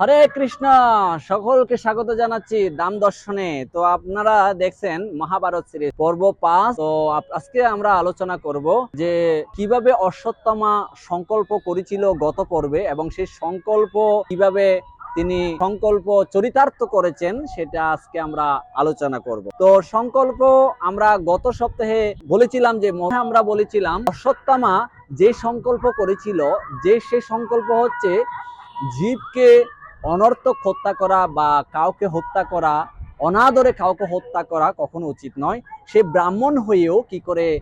হরে কৃষ্ণ, সকলকে স্বাগত জানাচ্ছি দাম দর্শনে। তো আপনারা দেখছেন মহাভারত সিরিজ পর্ব পাঁচ। তো আজকে আমরা আলোচনা করব যে কীভাবে অশ্বত্থমা সংকল্প করেছিল গত পর্বে এবং সেই সংকল্প কীভাবে তিনি সংকল্প চরিতার্থ করেছেন সেটা আজকে আমরা আলোচনা করব। তো সংকল্প আমরা গত সপ্তাহে বলেছিলাম যে আমরা বলেছিলাম, অশ্বত্থামা যে সংকল্প করেছিল, যে সে সংকল্প হচ্ছে জীবকে অনর্থক হত্যা করা বা কাউকে হত্যা করা, অনাদরে কাউকে হত্যা করা কখনো উচিত নয়। সে ব্রাহ্মণ হয়েও কি করে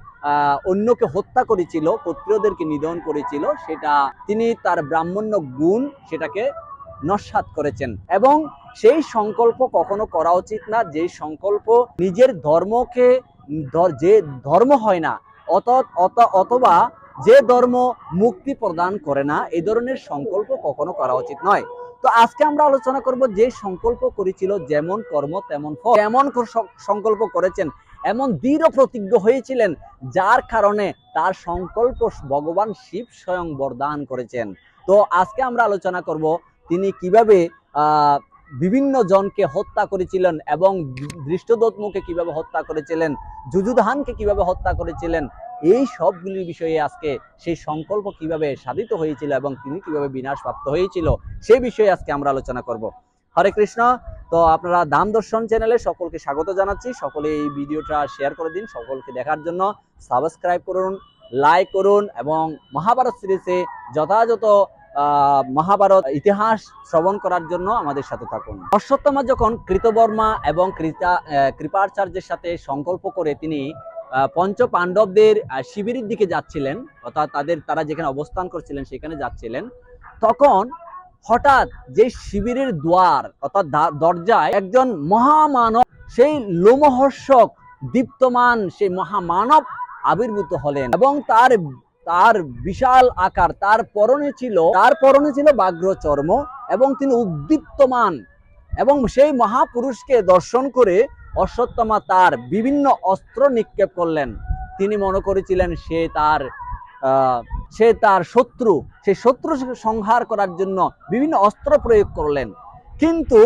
অন্যকে হত্যা করেছিল, ক্ষত্রিয়দেরকে নিধন করেছিল, সেটা তিনি তার ব্রাহ্মণ্য গুণ সেটাকে নস্বাত করেছেন। এবং সেই সংকল্প কখনো করা উচিত না, যে সংকল্প নিজের ধর্মকে যে ধর্ম হয় না, অত, অত- অথবা যে ধর্ম মুক্তি প্রদান করে না, এ ধরনের সংকল্প কখনো করা উচিত নয়। তো আজকে আমরা আলোচনা করব যে সংকল্প করেছিল যেমন কর্ম, তেমন ফল। এমন সংকল্প করেছেন, এমন দৃঢ় প্রতিজ্ঞ হয়েছিলেন যার কারণে তার সংকল্প ভগবান শিব স্বয়ং বরদান করেছেন। তো আজকে আমরা আলোচনা করব তিনি কীভাবে বিভিন্ন জনকে হত্যা করেছিলেন এবং দৃষ্টদত্মকে কীভাবে হত্যা করেছিলেন, যুযুধানকে কীভাবে হত্যা করেছিলেন এই সবগুলির বিষয়ে আজকে সেই সংকল্প কীভাবে সাধিত হয়েছিল এবং তিনি কীভাবে বিনাশপ্রাপ্ত হয়েছিল সেই বিষয়ে আজকে আমরা আলোচনা করব। হরে কৃষ্ণ, তো আপনারা দাম দর্শন চ্যানেলে সকলকে স্বাগত জানাচ্ছি। সকলে এই ভিডিওটা শেয়ার করে দিন, সকলকে দেখার জন্য সাবস্ক্রাইব করুন লাইক করুন এবং মহাভারত সিরিজে যথাযথ মহাভারত ইতিহাস শ্রবণ করার জন্য আমাদের সাথে থাকুন। অশ্বত্থমা যখন কৃতবর্মা এবং কৃতা কৃপাচার্যের সাথে সংকল্প করে তিনি পঞ্চ পাণ্ডবদের শিবিরের দিকে যাচ্ছিলেন, অর্থাৎ তাদের, তারা যেখানে অবস্থান করছিলেন সেখানে যাচ্ছিলেন। তখন হঠাৎ যে শিবিরের দ্বার অর্থাৎ দরজায় একজন মহামানব, সেই লোমহর্ষক, দীপ্তমান, সেই মহামানব আবির্ভূত হলেন এবং তার তার বিশাল আকার, তার পরনে ছিল, তার পরনে ছিল ব্যাঘ্র চর্ম এবং তিনি উদ্দীপ্তমান এবং সেই মহাপুরুষকে দর্শন করে অশ্বত্থমা তার বিভিন্ন অস্ত্র নিক্ষেপ করলেন। তিনি মনে করেছিলেন সে তার সে তার শত্রু সেই শত্রু সংহার করার জন্য বিভিন্ন অস্ত্র প্রয়োগ করলেন। কিন্তু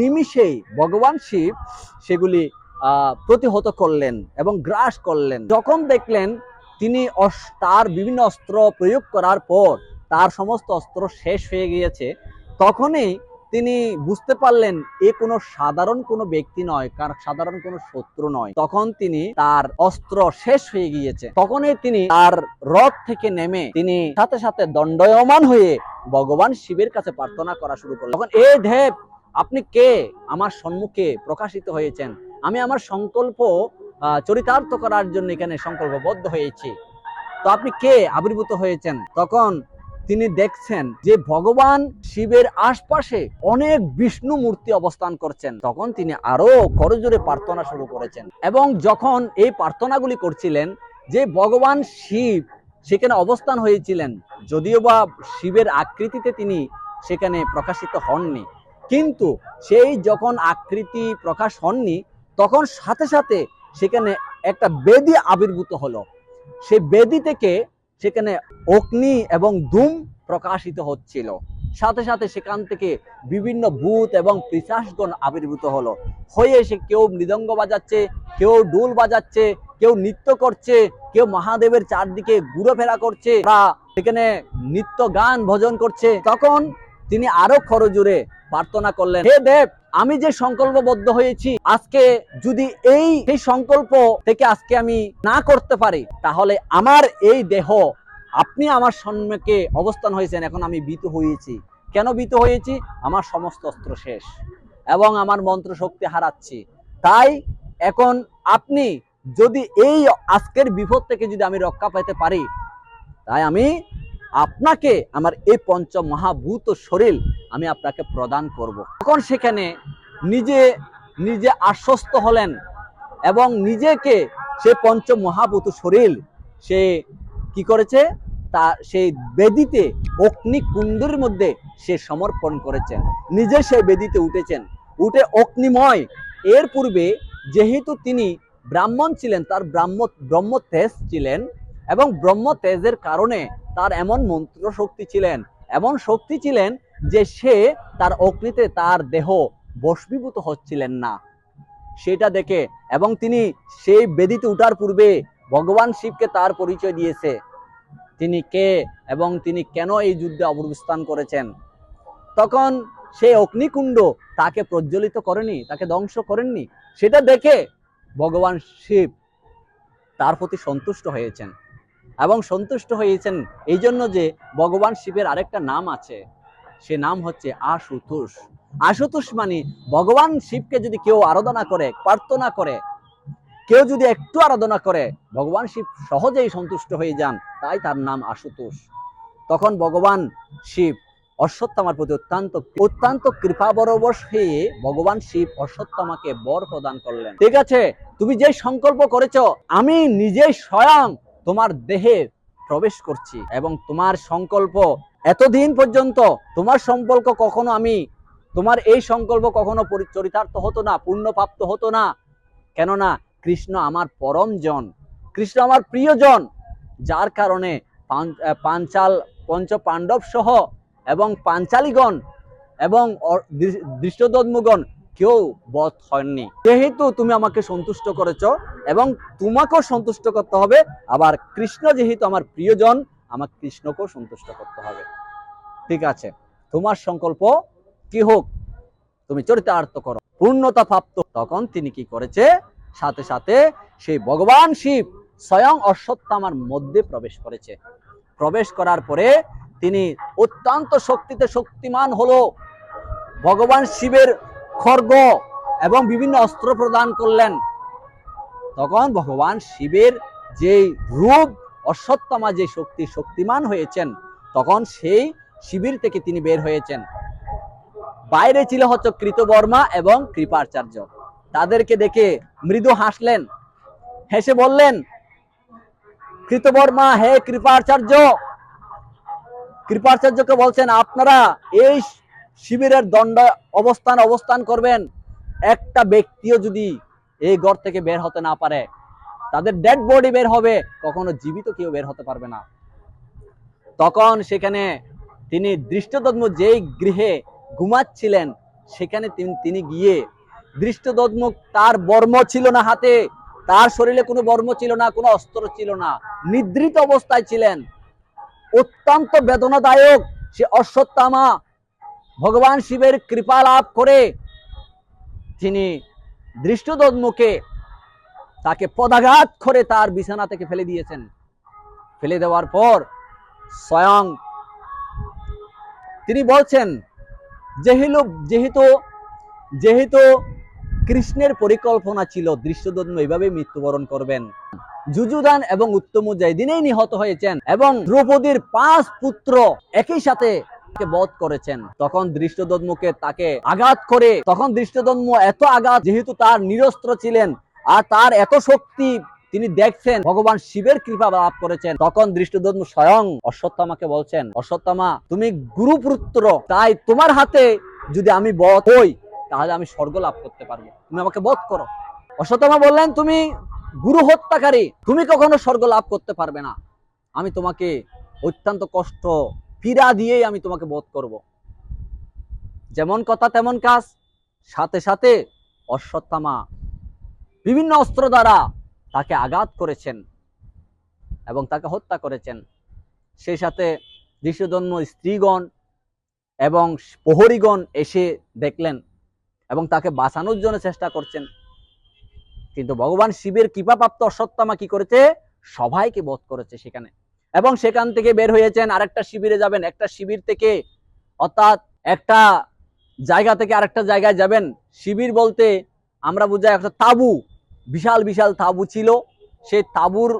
নিমিষেই ভগবান শিব সেগুলি প্রতিহত করলেন এবং গ্রাস করলেন। যখন দেখলেন তিনি তার বিভিন্ন অস্ত্র প্রয়োগ করার পর তার সমস্ত অস্ত্র শেষ হয়ে গিয়েছে, তখনই তিনি বুঝতে পারলেন এ কোনো সাধারণ কোনো ব্যক্তি নয়, কার সাধারণ কোনো শত্রু নয়। তখন তিনি তার অস্ত্র শেষ হয়ে গিয়েছে। তখনই তিনি তার রথ থেকে নেমে তিনি সাথে সাথে দণ্ডয়মান হয়ে ভগবান শিবের কাছে প্রার্থনা করা শুরু করলেন। তখন, এ দেব, আপনি কে? আমার সম্মুখে প্রকাশিত হয়েছেন। আমি আমার সংকল্প চরিতার্থ করার জন্য এখানে সংকল্পবদ্ধ হয়েছি। তো আপনি কে? আবির্ভূত হয়েছেন। তখন তিনি দেখছেন যে ভগবান শিবের আশপাশে অনেক বিষ্ণু মূর্তি অবস্থান করছেন। তখন তিনি আরও করজোরে প্রার্থনা শুরু করেছেন এবং যখন এই প্রার্থনাগুলি করছিলেন যে ভগবান শিব সেখানে অবস্থান হয়েছিলেন, যদিও বা শিবের আকৃতিতে তিনি সেখানে প্রকাশিত হননি। কিন্তু সেই যখন আকৃতি প্রকাশ হননি, তখন সাথে সাথে সেখানে একটা বেদি আবির্ভূত হলো। সেই বেদি থেকে সেখানে অগ্নি এবং ধূম প্রকাশিত হচ্ছিল। সাথে সাথে সেখান থেকে বিভিন্ন ভূত এবং পিশাচগণ আবির্ভূত হলো। হয়ে এসে কেউ মৃদঙ্গ বাজাচ্ছে, কেউ ডোল বাজাচ্ছে, কেউ নৃত্য করছে, কেউ মহাদেবের চারদিকে ঘুরোফেরা করছে। তারা সেখানে নৃত্য গান ভজন করছে। তখন তিনি আরও খরজুরে প্রার্থনা করলেন, হে দেব আমি যে সংকল্পবদ্ধ হয়েছি, আজকে যদি এই, সেই সংকল্প থেকে আজকে আমি না করতে পারি, তাহলে আমার এই দেহ, আপনি আমার সম্মুখে অবস্থান হয়েছেন, এখন আমি ভীত হয়েছি। কেন ভীত হয়েছি? আমার সমস্ত অস্ত্র শেষ এবং আমার মন্ত্র শক্তি হারাচ্ছি। তাই এখন আপনি যদি এই আজকের বিপদ থেকে যদি আমি রক্ষা পেতে পারি, তাই আমি আপনাকে আমার এই পঞ্চ মহাভূত শরীর আমি আপনাকে প্রদান করব। তখন সেখানে নিজে নিজে আশ্বস্ত হলেন এবং নিজেকে সে পঞ্চ মহাভূত শরীর, সে কি করেছে? তা, সেই বেদিতে অগ্নি কুণ্ডের মধ্যে সে সমর্পণ করেছেন। নিজে সেই বেদিতে উঠেছেন। উঠে অগ্নিময়। এর পূর্বে যেহেতু তিনি ব্রাহ্মণ ছিলেন, তার ব্রাহ্ম ব্রহ্ম তেজ ছিলেন এবং ব্রহ্ম তেজের কারণে তার এমন মন্ত্র শক্তি ছিলেন, এমন শক্তি ছিলেন যে সে তার অগ্নিতে তার দেহ বস্মীভূত হচ্ছিলেন না। সেটা দেখে এবং তিনি সেই বেদিতে উঠার পূর্বে ভগবান শিবকে তার পরিচয় দিয়েছে। তিনি কে এবং তিনি কেন এই যুদ্ধে অবস্থান করেছেন? তখন সেই অগ্নিকুণ্ড তাকে প্রজ্বলিত করেনি, তাকে ধ্বংস করেননি। সেটা দেখে ভগবান শিব তার প্রতি সন্তুষ্ট হয়েছেন। এবং সন্তুষ্ট হয়েছেন এই জন্য যে ভগবান শিবের আরেকটা নাম আছে। সে নাম হচ্ছে আশুতোষ। আশুতোষ মানে ভগবান শিবকে যদি কেউ আরাধনা করে, প্রার্থনা করে, কেউ যদি একটু আরাধনা করে, ভগবান শিব সহজেই সন্তুষ্ট হয়ে যান, তাই তার নাম আশুতোষ। তখন ভগবান শিব অশ্বত্থামার প্রতি অত্যন্ত অত্যন্ত কৃপা বরবশ হয়ে ভগবান শিব অশ্বত্থামাকে বর প্রদান করলেন। ঠিক আছে, তুমি যে সংকল্প করেছ, আমি নিজেই স্বয়ং তোমার দেহে প্রবেশ করছি এবং তোমার সংকল্প এতদিন পর্যন্ত তোমার সম্পর্ক কখনো আমি, তোমার এই সংকল্প কখনো চরিতার্থ হতো না, পূর্ণপ্রাপ্ত হতো না। কেননা কৃষ্ণ আমার পরম জন, কৃষ্ণ আমার প্রিয়জন যার কারণে পাঞ্চাল, পঞ্চ পাণ্ডব সহ এবং পাঞ্চালীগণ এবং অ- দৃ- দৃষ্টদম্মগণ কেউ বধ হয়নি যেহেতু তুমি আমাকে সন্তুষ্ট করেছ এবং তোমাকেও সন্তুষ্ট করতে হবে, আবার কৃষ্ণ যেহেতু আমার প্রিয়জন আমার কৃষ্ণকেও সন্তুষ্ট করতে হবে। ঠিক আছে, তোমার সংকল্প কি হোক, তুমি চরিতার্থ করো। পূর্ণতা প্রাপ্ত তখন তিনি কি করেছে? সাথে সাথে সেই ভগবান শিব স্বয়ং অশ্বত্থামার মধ্যে প্রবেশ করেছে। প্রবেশ করার পরে তিনি অত্যন্ত শক্তিতে শক্তিমান হলো। ভগবান শিবের খর্গ এবং বিভিন্ন অস্ত্র প্রদান করলেন। তখন ভগবান শিবের যে রূপ, অশ্বত্থামা যে শক্তি, শক্তিমান হয়েছেন, তখন সেই শিবির থেকে তিনি বের হয়েছেন। বাইরে ছিল হচ্ছে কৃতবর্মা এবং কৃপাচার্য। তাদেরকে দেখে মৃদু হাসলেন। হেসে বললেন, কৃতবর্মা, হে কৃপাচার্য! কৃপাচার্যকে বলছেন, আপনারা এই শিবিরের দণ্ড অবস্থান অবস্থান করবেন। একটা ব্যক্তিও যদি এই ঘর থেকে বের হতে না পারে, তাদের ডেড বডি বের হবে, কখনো জীবিত কেউ বের হতে পারবে না। তখন সেখানে তিনি দৃষ্টদত্ম যেই গৃহে ঘুমাচ্ছিলেন, সেখানে তিনি- গিয়ে দৃষ্টদত্ম তার বর্ম ছিল না হাতে, তার শরীরে কোনো বর্ম ছিল না, কোনো অস্ত্র ছিল না, নিদ্রিত অবস্থায় ছিলেন। অত্যন্ত বেদনাদায়ক সে অশ্বত্থামা ভগবান শিবের কৃপা লাভ করে তিনি দৃষ্টদত্মকে তাকে পদাঘাত করে তার বিছানা থেকে ফেলে দিয়েছেন। ফেলে দেওয়ার পর স্বয়ং তিনি বলছেন যেহেতু যেহেতু যেহেতু কৃষ্ণের পরিকল্পনা ছিল দৃশ্যদত্ম এইভাবে মৃত্যুবরণ করবেন। যুযুদান এবং উত্তম দিনেই নিহত হয়েছেন এবং দ্রৌপদীর পাঁচ পুত্র একই সাথে বধ করেছেন। তখন দৃষ্টদম্মকে তাকে আঘাত করে, তখন দৃষ্টদম্ম এত আঘাত যেহেতু তার নিরস্ত্র ছিলেন, আর তার এত শক্তি তিনি দেখছেন, ভগবান শিবের কৃপা লাভ করেছেন, তখন দৃষ্টদম্ম স্বয়ং অশ্বত্থামাকে বলছেন, অশ্বত্থামা, তুমি গুরুপুত্র, তাই তোমার হাতে যদি আমি বধ হই, তাহলে আমি স্বর্গ লাভ করতে পারব। তুমি আমাকে বধ করো। অশ্বত্থামা বললেন, তুমি গুরু হত্যাকারী, তুমি কখনো স্বর্গ লাভ করতে পারবে না। আমি তোমাকে অত্যন্ত কষ্ট পীড়া দিয়েই আমি তোমাকে বোধ করব। যেমন কথা তেমন কাজ, সাথে সাথে অশ্বত্থামা বিভিন্ন অস্ত্র দ্বারা তাকে আঘাত করেছেন এবং তাকে হত্যা করেছেন। সেই সাথে দৃশ্যজন্ম স্ত্রীগণ এবং প্রহরীগণ এসে দেখলেন এবং তাকে বাঁচানোর জন্য চেষ্টা করছেন। কিন্তু ভগবান শিবের কৃপাপ্রাপ্ত অশ্বত্থামা কি করেছে? সবাইকে বধ করেছে সেখানে। এবং সেখান থেকে বের হয়েছেন আরেকটা শিবিরে যাবেন। একটা শিবির থেকে, অর্থাৎ একটা জায়গা থেকে আরেকটা জায়গায় যাবেন। শিবির বলতে আমরা বুঝাই একটা তাবু, বিশাল বিশাল তাবু ছিল। সেই তাবুর,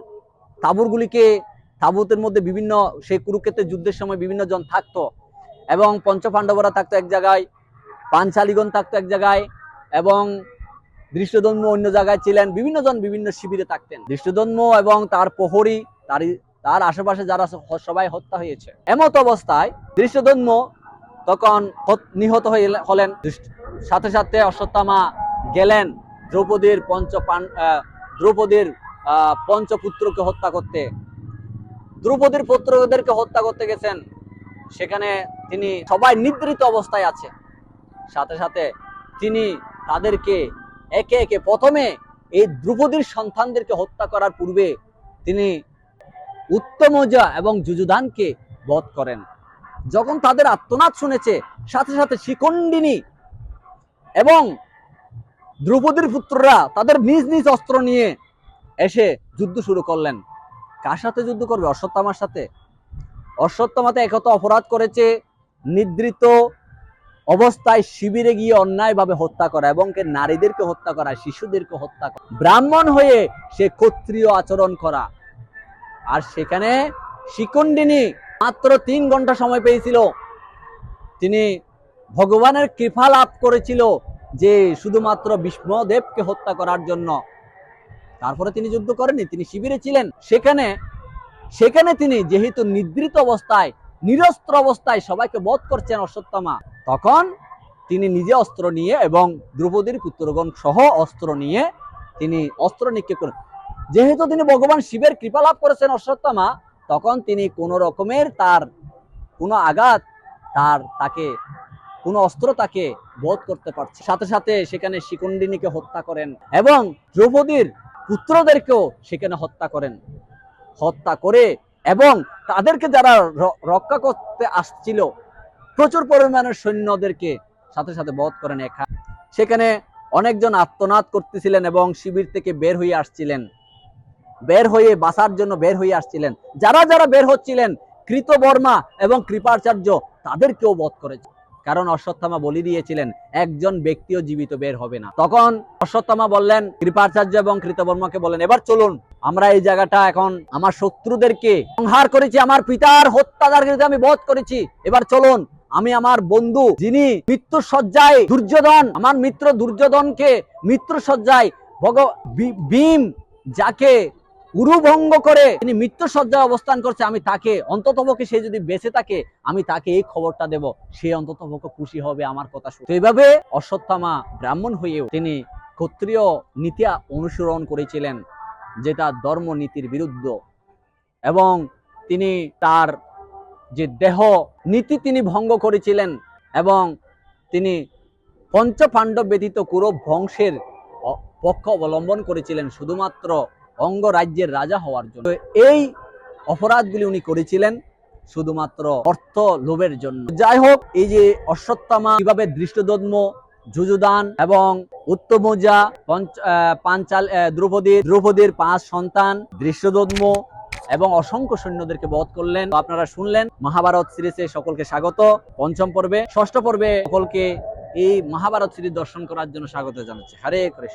তাবুরগুলিকে, তাবুতের মধ্যে বিভিন্ন, সেই কুরুক্ষেত্রের যুদ্ধের সময় বিভিন্ন জন থাকতো। এবং পঞ্চপাণ্ডবরা থাকতো এক জায়গায় পাঞ্চালিগণ থাকতো এক জায়গায়, এবং দৃষ্টদন্ম অন্য জায়গায় ছিলেন। বিভিন্ন জন বিভিন্ন শিবিরে থাকতেন। দৃষ্টদন্ম এবং তার প্রহরী, তার তার আশেপাশে যারা সবাই হত্যা হয়েছে। এমত অবস্থায় দৃশ্যদন্ম তখন নিহত হয়ে হলেন। সাথে সাথে অশ্বত্থামা গেলেন দ্রৌপদীর পঞ্চ দ্রৌপদীর পঞ্চপুত্রকে হত্যা করতে। দ্রৌপদীর পুত্রদেরকে হত্যা করতে গেছেন। সেখানে তিনি সবাই নিদ্রিত অবস্থায় আছে। সাথে সাথে তিনি তাদেরকে একে একে প্রথমে এই দ্রৌপদীর সন্তানদেরকে হত্যা করার পূর্বে তিনি উত্তমজা এবং যুযুদানকে বধ করেন। যখন তাদের আত্মনাদ শুনেছে, সাথে সাথে শিকণ্ডিনী এবং দ্রৌপদীর পুত্ররা তাদের নিজ নিজ অস্ত্র নিয়ে এসে যুদ্ধ শুরু করলেন। কার সাথে যুদ্ধ করবে? অশ্বত্থামার সাথে। অশ্বত্থামাতে একত অপরাধ করেছে, নিদ্রিত অবস্থায় শিবিরে গিয়ে অন্যায়ভাবে হত্যা করা এবং নারীদেরকে হত্যা করা, শিশুদেরকে হত্যা করা। ব্রাহ্মণ হয়ে সে ক্ষত্রিয় আচরণ করা। আর সেখানে শিকণ্ডিনী মাত্র তিন ঘণ্টা সময় পেয়েছিল। তিনি ভগবানের কৃপা লাভ করেছিল যে শুধুমাত্র বিষ্ণুদেবকে হত্যা করার জন্য। তারপরে তিনি যুদ্ধ করেননি, তিনি শিবিরে ছিলেন। সেখানে সেখানে তিনি যেহেতু নিদ্রিত অবস্থায়, নিরস্ত্র অবস্থায় সবাইকে বধ করছেন অশ্বত্থামা, তখন তিনি নিজে অস্ত্র নিয়ে এবং দ্রৌপদীর পুত্রগণ সহ অস্ত্র নিয়ে তিনি অস্ত্র নিক্ষেপ করেন। যেহেতু তিনি ভগবান শিবের কৃপা লাভ করেছেন অশ্বত্থামা, তখন তিনি কোন রকমের তার, কোনো আঘাত, তার তাকে, কোনো অস্ত্র তাকে বোধ করতে পারছে সাথে সাথে সেখানে শিকুণ্ডিনীকে হত্যা করেন এবং দ্রৌপদীর পুত্রদেরকেও সেখানে হত্যা করেন। হত্যা করে এবং তাদেরকে যারা রক্ষা করতে আসছিল, প্রচুর পরিমাণের সৈন্যদেরকে সাথে সাথে বধ করেন একা সেখানে অনেকজন আত্মনাদ করতেছিলেন এবং শিবির থেকে বের হয়ে আসছিলেন। বের হয়ে বাঁচার জন্য বের হয়ে আসছিলেন। যারা যারা বের হচ্ছিলেন, কৃতবর্মা এবং কৃপাচার্য, তাদেরকেও বধ করেছে। কারণ অশ্বত্থামা বলি দিয়েছিলেন, একজন ব্যক্তিও জীবিত বের হবে না। তখন অশ্বত্থামা বললেন, কৃপাচার্য এবং কৃতবর্মাকে বলেন এবার চলুন, আমরা এই জায়গাটা এখন আমার শত্রুদেরকে সংহার করেছি, আমার পিতার হত্যাদারকে আমি বধ করেছি। এবার চলুন, আমি আমার বন্ধু যিনি মৃত্যু সজ্জায় দুর্যোধন, আমার মিত্র দুর্যোধনকে মৃত্যু সজ্জায় ভগ ভীম যাকে উরুভঙ্গ করে তিনি মৃত্যু সজ্জায় অবস্থান করছে, আমি তাকে, অন্ততপক্ষে সে যদি বেঁচে থাকে, আমি তাকে এই খবরটা দেব। সে অন্ততপক্ষে খুশি হবে আমার কথা শুনে। এইভাবে অশ্বত্থামা ব্রাহ্মণ হয়েও তিনি ক্ষত্রিয় নীতি অনুসরণ করেছিলেন, যেটা ধর্ম নীতির বিরুদ্ধ। এবং তিনি তার যে দেহ নীতি তিনি ভঙ্গ করেছিলেন, এবং তিনি পঞ্চপাণ্ডব ব্যতীত কুরব বংশের পক্ষ অবলম্বন করেছিলেন। শুধুমাত্র অঙ্গরাজ্যের রাজা হওয়ার জন্য। এই অপরাধগুলি উনি করেছিলেন শুধুমাত্র অর্থ লোভের জন্য। যাই হোক এই যে অশ্বত্থামা কীভাবে দৃষ্টদম্ম যুযুদান এবং উত্তমজা পাঞ্চাল আহ, দ্রৌপদীর পাঁচ সন্তান দৃশ্যদম্ম এবং অসংখ্য সৈন্যদেরকে বধ করলেন। আপনারা শুনলেন মহাভারত সিরিজে সকলকে স্বাগত। পঞ্চম পর্বে ষষ্ঠ পর্বে সকলকে এই মহাভারত সিরিজ দর্শন করার জন্য স্বাগত জানাচ্ছি। হরে কৃষ্ণ।